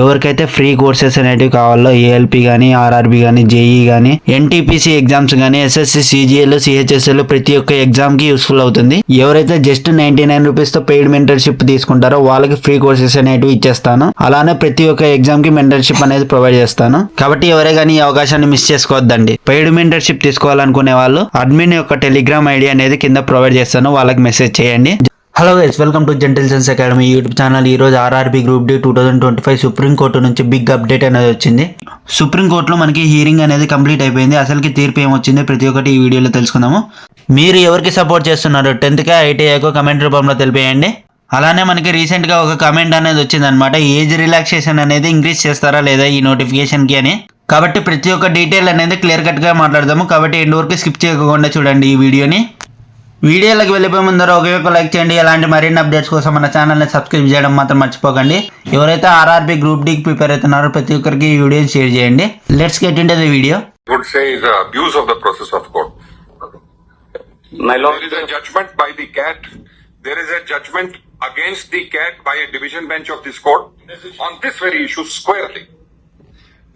ఎవరికైతే free courses అనేటివి కావాలో ఏఎల్పి కానీ ఆర్ఆర్బి కానీ జేఈ కానీ ఎన్టీపీసీ ఎగ్జామ్స్ కానీ ఎస్ఎస్సి సిజిఎల్ సిహెచ్ఎస్ఎల్ ప్రతి ఒక్క ఎగ్జామ్కి యూస్ఫుల్ అవుతుంది. ఎవరైతే జస్ట్ నైన్టీ నైన్ రూపీస్తో పెయిడ్ మెంటర్షిప్ తీసుకుంటారో వాళ్ళకి ఫ్రీ కోర్సెస్ అనేటివి ఇచ్చేస్తాను. అలానే ప్రతి ఒక్క ఎగ్జామ్కి మెంటర్షిప్ అనేది ప్రొవైడ్ చేస్తాను. కాబట్టి ఎవరే కానీ ఈ అవకాశాన్ని మిస్ చేసుకోవద్దండి. పెయిడ్ మెంటర్షిప్ తీసుకోవాలనుకునే వాళ్ళు అడ్మిన్ యొక్క టెలిగ్రామ్ ఐడి అనేది కింద ప్రొవైడ్ చేస్తాను. వాళ్ళకి మెసేజ్ చేయండి. Hello guys welcome to Gentle Sense Academy YouTube channel ఈ రోజు RRB group D two thousand twenty five Supreme Court నుంచి బిగ్ అప్డేట్ అనేది వచ్చింది. సుప్రీంకోర్టులో మనకి హీరింగ్ అనేది కంప్లీట్ అయిపోయింది. అసలుకి తీర్పు ఏమొచ్చింది ప్రతి ఒక్కటి ఈ వీడియోలో తెలుసుకుందాము. మీరు ఎవరికి సపోర్ట్ చేస్తున్నారు? టెన్త్కే ఐటీఐకో కమెంట్ రూపంలో తెలిపేయండి. అలానే మనకి రీసెంట్గా ఒక కమెంట్ అనేది వచ్చిందనమాట ఏజ్ రిలాక్సేషన్ అనేది ఇంక్రీజ్ చేస్తారా లేదా ఈ నోటిఫికేషన్కి అని. కాబట్టి ప్రతి ఒక్క డీటెయిల్ అనేది క్లియర్ కట్గా మాట్లాడదాము. కాబట్టి ఎండ్ వరకు స్కిప్ చేయకుండా చూడండి ఈ వీడియోని వీడియోలోకి వెళ్ళిపోయే ముందర ఒకే ఒక లైక్ చేయండి ఇలాంటి మరిన్ని అప్డేట్స్ కోసం మన ఛానల్ని సబ్స్క్రైబ్ చేయడం మాత్రం మర్చిపోకండి ఎవరైతే ఆర్ఆర్బీ గ్రూప్ డీకి ప్రిపేర్ అవుతున్నారో ప్రతి ఒక్కరికి ఈ వీడియోని షేర్ చేయండి let's get in the video would say is uh, abuse of the process of court. My lord, There is a judgment by the CAT. There is a judgment against the CAT by a division bench of this court on this very issue squarely.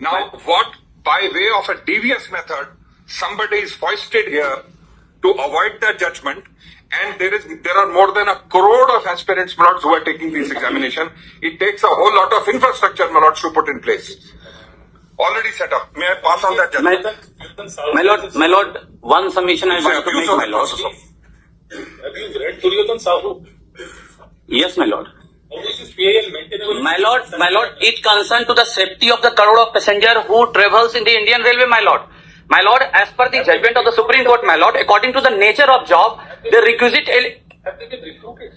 Now, what by way of a devious method, somebody is foisted here to avoid that judgment, and there is there are more than a crore of aspirants, my lords, who are taking this examination. It takes a whole lot of infrastructure, my lords, to put in place. Already set up. May I pass on that judgment? my lord, my lord, one submission I It's a want to make, my lord. Have you read Duryodhan Sahu? Yes, my lord. How is this PIL maintainable? My lord, my lord, it concerned to the safety of the crowd of passenger who travels in the Indian Railway, my lord. My lord, as per the judgment of the Supreme Court, my lord, according to the nature of job, the requisite, Have they been recruited?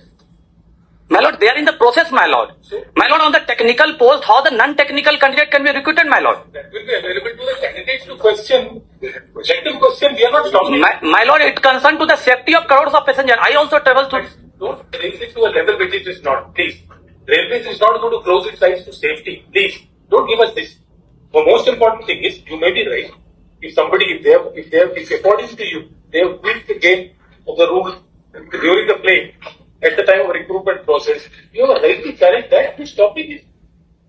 my lord, they are in the process, my lord. My lord, on the technical post, how the non-technical candidate can be recruited, my lord. That will be available to the candidates to question. Let them question. We are not stopping. My, my lord, it concerned to the safety of crowds of passenger. I also travel to. Don't raise it to a level which it is not. Please. Railways is not going to close its eyes to safety. Please. Don't give us this. The most important thing is you may be right. If somebody, if they have, if they have, if according to you, they have tweaked the game of the rule during the play at the time of recruitment process, you have a right to challenge that. Who's stopping it?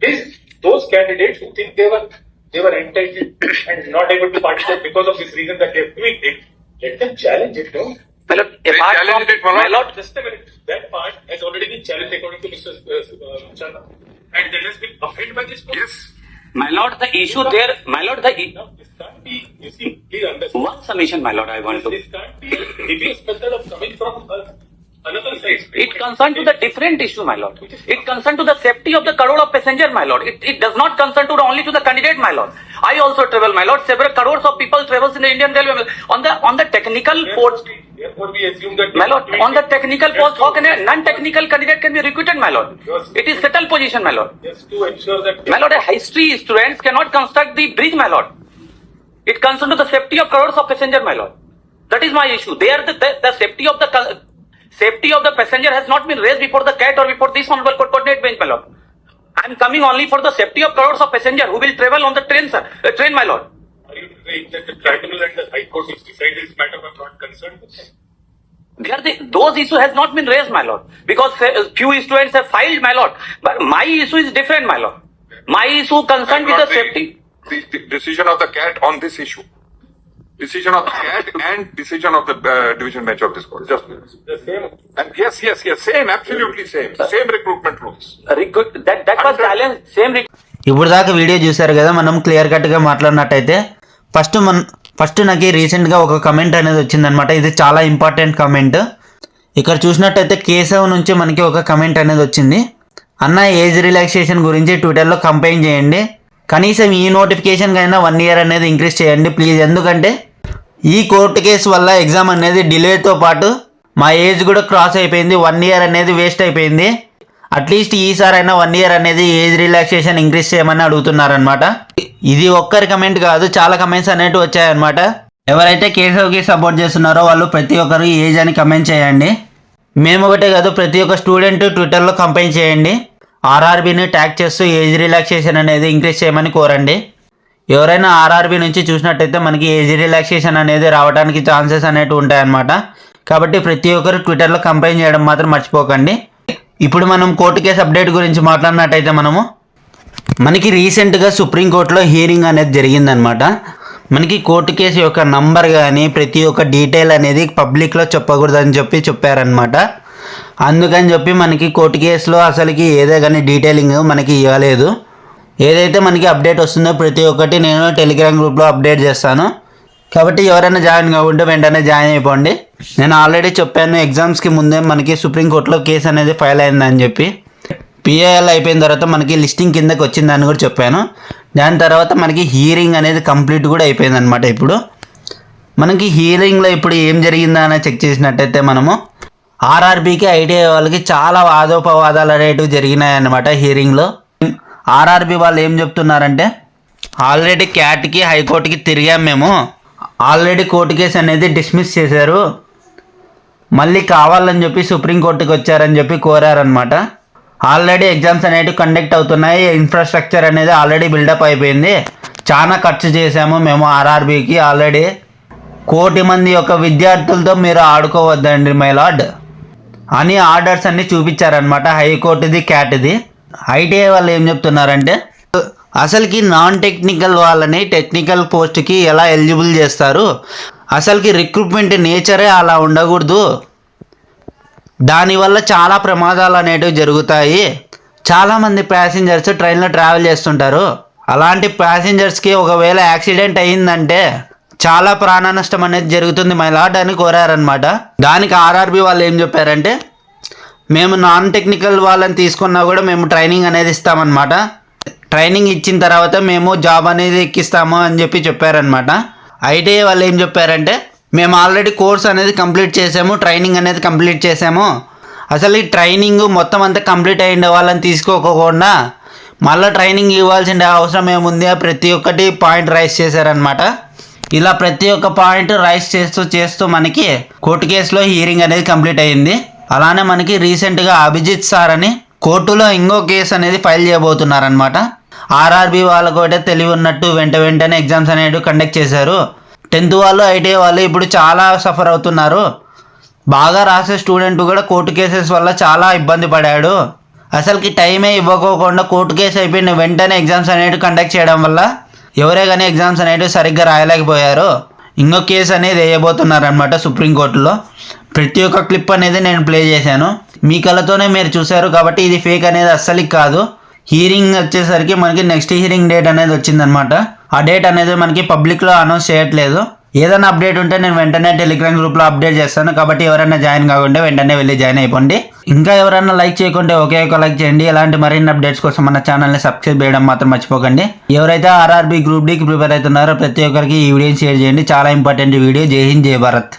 Please, those candidates who think they were they were entitled and not able to participate because of this reason that they have tweaked it, let them challenge it, no? My lord, They apart from, it, my lord. my Just a minute. That part has already been challenged according to Mr. Uh, Chana. And that has been upheld by this court. Yes. my lord, the issue there, my lord, the e- Now, this can't be, you see, please understand. one submission, my lord, I want to. This can't be a method of coming from uh, another side. It concerned to the different issue, my lord. It concerned to the safety of the crowd of passenger, my lord. It, it does not concern to the, only to the candidate, my lord. I also travel, my lord. Several crores of people travels in the Indian Railway. On the on the technical post, Therefore, we assume that. my lord, on the technical post, how can a non-technical candidate can be recruited, my lord? It is settled position, my lord. Just to ensure that. My lord, a history students cannot construct the bridge, my lord. It concerns to the safety of crowds of passenger, my lord. That is my issue. There, the, the, the safety of the safety of the passenger has not been raised before the CAT or before this honorable court coordinate bench, my lord. I am coming only for the safety of crowds of passenger who will travel on the train, sir. Uh, train, my lord. Are you saying that the tribunal and the high court which decide this matter are not concerned with that? There, the, those issue has not been raised, my lord, because uh, few students have filed, my lord. But my issue is different, my lord. My issue concerned with the safety. The, the decision of the CAT on this issue. Decision of the CAT and decision of the uh, division bench of this court. Just The same. and yes, yes, yes, same, absolutely same, same recruitment rules. Recruit, that, that was challenged, same recruit. ఇప్పుడు దాకా video చూశారు కదా మనం clear కట్గా మాట్లాడినట్టయితే first మన first నాకు రీసెంట్గా ఒక కమెంట్ అనేది వచ్చిందనమాట ఇది చాలా ఇంపార్టెంట్ కమెంట్ ఇక్కడ చూసినట్టయితే కేశవ్ నుంచి మనకి ఒక కమెంట్ అనేది వచ్చింది అన్న ఏజ్ రిలాక్సేషన్ గురించి ట్విట్టర్లో కంపెయిన్ చేయండి కనీసం ఈ నోటిఫికేషన్కైనా వన్ ఇయర్ అనేది ఇంక్రీజ్ చేయండి ప్లీజ్ ఎందుకంటే ఈ కోర్టు కేసు వల్ల ఎగ్జామ్ అనేది డిలేతో పాటు మా ఏజ్ కూడా క్రాస్ అయిపోయింది. వన్ ఇయర్ అనేది వేస్ట్ అయిపోయింది. అట్లీస్ట్ ఈసారి అయినా వన్ ఇయర్ అనేది ఏజ్ రిలాక్సేషన్ ఇంక్రీజ్ చేయమని అడుగుతున్నారనమాట ఇది ఒక్కరి కమెంట్ కాదు చాలా కమెంట్స్ అనేవి వచ్చాయన్నమాట. ఎవరైతే కేశవ్కి సపోర్ట్ చేస్తున్నారో వాళ్ళు ప్రతి ఒక్కరు ఏజ్ అని కమెంట్ చేయండి. మేము ఒకటే కాదు ప్రతి ఒక్క స్టూడెంట్ ట్విట్టర్లో కంపెయిన్ చేయండి. ఆర్ఆర్బీని ట్యాగ్ చేస్తూ ఏజ్ రిలాక్సేషన్ అనేది ఇంక్రీజ్ చేయమని కోరండి. ఎవరైనా ఆర్ఆర్బీ నుంచి చూసినట్టయితే మనకి ఏజ్ రిలాక్సేషన్ అనేది రావడానికి ఛాన్సెస్ అనేవి ఉంటాయన్నమాట. కాబట్టి ప్రతి ఒక్కరు ట్విట్టర్లో కంప్లైంట్ చేయడం మాత్రం మర్చిపోకండి. ఇప్పుడు మనం కోర్టు కేసు అప్డేట్ గురించి మాట్లాడినట్టయితే మనము మనకి రీసెంట్గా సుప్రీంకోర్టులో హియరింగ్ అనేది జరిగిందనమాట మనకి కోర్టు కేసు యొక్క నంబర్ కానీ ప్రతి ఒక్క డీటెయిల్ అనేది పబ్లిక్లో చెప్పకూడదని చెప్పి చెప్పారనమాట అందుకని చెప్పి మనకి కోర్టు కేసులో అసలుకి ఏదే కానీ డీటెయిలింగ్ మనకి ఇవ్వలేదు. ఏదైతే మనకి అప్డేట్ వస్తుందో ప్రతి ఒక్కటి నేను టెలిగ్రామ్ గ్రూప్లో అప్డేట్ చేస్తాను. కాబట్టి ఎవరైనా జాయిన్ కాకుంటే వెంటనే జాయిన్ అయిపోండి. నేను ఆల్రెడీ చెప్పాను ఎగ్జామ్స్కి ముందే మనకి సుప్రీంకోర్టులో కేసు అనేది ఫైల్ అయిందని చెప్పి. పిఏఎల్ అయిపోయిన తర్వాత మనకి లిస్టింగ్ కిందకి వచ్చిందని కూడా చెప్పాను. దాని తర్వాత మనకి హీరింగ్ అనేది కంప్లీట్ కూడా అయిపోయింది అనమాట ఇప్పుడు. మనకి హీరింగ్లో ఇప్పుడు ఏం జరిగిందా అని చెక్ చేసినట్టయితే మనము ఆర్ఆర్బీకి ఐటీఐ వాళ్ళకి చాలా వాదోపవాదాలు అనేటివి జరిగినాయి అనమాట హీరింగ్లో. ఆర్ఆర్బీ వాళ్ళు ఏం చెప్తున్నారంటే ఆల్రెడీ క్యాట్కి హైకోర్టుకి తిరిగాం మేము. ఆల్రెడీ కోర్టు కేసు అనేది డిస్మిస్ చేశారు. మళ్ళీ కావాలని చెప్పి సుప్రీంకోర్టుకి వచ్చారని చెప్పి కోరారనమాట ఆల్రెడీ ఎగ్జామ్స్ అనేటివి కండక్ట్ అవుతున్నాయి. ఇన్ఫ్రాస్ట్రక్చర్ అనేది ఆల్రెడీ బిల్డప్ అయిపోయింది. చాలా ఖర్చు చేశాము మేము ఆర్ఆర్బీకి ఆల్రెడీ. కోటి మంది యొక్క విద్యార్థులతో మీరు ఆడుకోవద్దండి మై లార్డ్. అని ఆర్డర్స్ అన్ని చూపించారనమాట హైకోర్టుది క్యాట్ది. ఐటీఐ వాళ్ళు ఏం చెప్తున్నారంటే అసలుకి నాన్ టెక్నికల్ వాళ్ళని టెక్నికల్ పోస్ట్కి ఎలా ఎలిజిబుల్ చేస్తారు? అసలుకి రిక్రూట్మెంట్ నేచరే అలా ఉండకూడదు. దానివల్ల చాలా ప్రమాదాలు అనేటివి జరుగుతాయి. చాలామంది ప్యాసింజర్స్ ట్రైన్లో ట్రావెల్ చేస్తుంటారు. అలాంటి ప్యాసింజర్స్కి ఒకవేళ యాక్సిడెంట్ అయ్యిందంటే చాలా ప్రాణ నష్టం అనేది జరుగుతుంది మై లాట్ అని కోరారనమాట దానికి ఆర్ఆర్బి వాళ్ళు ఏం చెప్పారంటే మేము నాన్ టెక్నికల్ వాళ్ళని తీసుకున్నా కూడా మేము ట్రైనింగ్ అనేది ఇస్తామన్నమాట. ట్రైనింగ్ ఇచ్చిన తర్వాత మేము జాబ్ అనేది ఎక్కిస్తాము అని చెప్పి చెప్పారనమాట ఐటీఐ వాళ్ళు ఏం చెప్పారంటే మేము ఆల్రెడీ కోర్స్ అనేది కంప్లీట్ చేసాము ట్రైనింగ్ అనేది కంప్లీట్ చేసాము. అసలు ఈ ట్రైనింగ్ మొత్తం అంతా కంప్లీట్ అయ్యే వాళ్ళని తీసుకోకుండా మళ్ళీ ట్రైనింగ్ ఇవ్వాల్సిన అవసరం ఏముంది? ప్రతి ఒక్కటి పాయింట్ రైస్ చేశారనమాట ఇలా ప్రతి ఒక్క పాయింట్ రైస్ చేస్తూ చేస్తూ మనకి కోర్టు కేసులో హియరింగ్ అనేది కంప్లీట్ అయ్యింది అలానే మనకి రీసెంట్గా అభిజిత్ సార్ అని కోర్టులో ఇంకో కేసు అనేది ఫైల్ చేయబోతున్నారనమాట ఆర్ఆర్బి వాళ్ళకు కూడా తెలివి ఉన్నట్టు వెంట వెంటనే ఎగ్జామ్స్ అనేవి కండక్ట్ చేశారు. టెన్త్ వాళ్ళు ఐటీఐ వాళ్ళు ఇప్పుడు చాలా సఫర్ అవుతున్నారు. బాగా రాసే స్టూడెంట్ కూడా కోర్టు కేసెస్ వల్ల చాలా ఇబ్బంది పడాడు. అసలుకి టైమే ఇవ్వకోకుండా కోర్టు కేసు అయిపోయిన వెంటనే ఎగ్జామ్స్ అనేవి కండక్ట్ చేయడం వల్ల ఎవరే కానీ ఎగ్జామ్స్ అనేవి సరిగ్గా రాయలేకపోయారు ఇంకో కేసు అనేది వేయబోతున్నారు అనమాట సుప్రీంకోర్టులో. ప్రతి ఒక్క క్లిప్ అనేది నేను ప్లే చేశాను. మీ కళ్ళతోనే మీరు చూశారు కాబట్టి ఇది ఫేక్ అనేది అస్సలు కాదు. హీరింగ్ వచ్చేసరికి మనకి నెక్స్ట్ హీరింగ్ డేట్ అనేది వచ్చిందనమాట ఆ డేట్ అనేది మనకి పబ్లిక్లో అనౌన్స్ చేయట్లేదు. ఏదైనా అప్డేట్ ఉంటే నేను వెంటనే టెలిగ్రామ్ గ్రూప్లో అప్డేట్ చేస్తాను. కాబట్టి ఎవరైనా జాయిన్ కాకుండా వెంటనే వెళ్ళి జాయిన్ అయిపోండి. ఇంకా ఎవరైనా లైక్ చేయకుంటే ఒకే ఒక లైక్ చేయండి. ఇలాంటి మరిన్ని అప్డేట్స్ కోసం మన ఛానల్ని సబ్స్క్రైబ్ చేయడం మాత్రం మర్చిపోకండి. ఎవరైతే ఆర్ఆర్బీ గ్రూప్ డీకి ప్రిపేర్ అవుతున్నారో ప్రతి ఒక్కరికి ఈ వీడియోని షేర్ చేయండి. చాలా ఇంపార్టెంట్ వీడియో. జై హింద్ జై భారత్.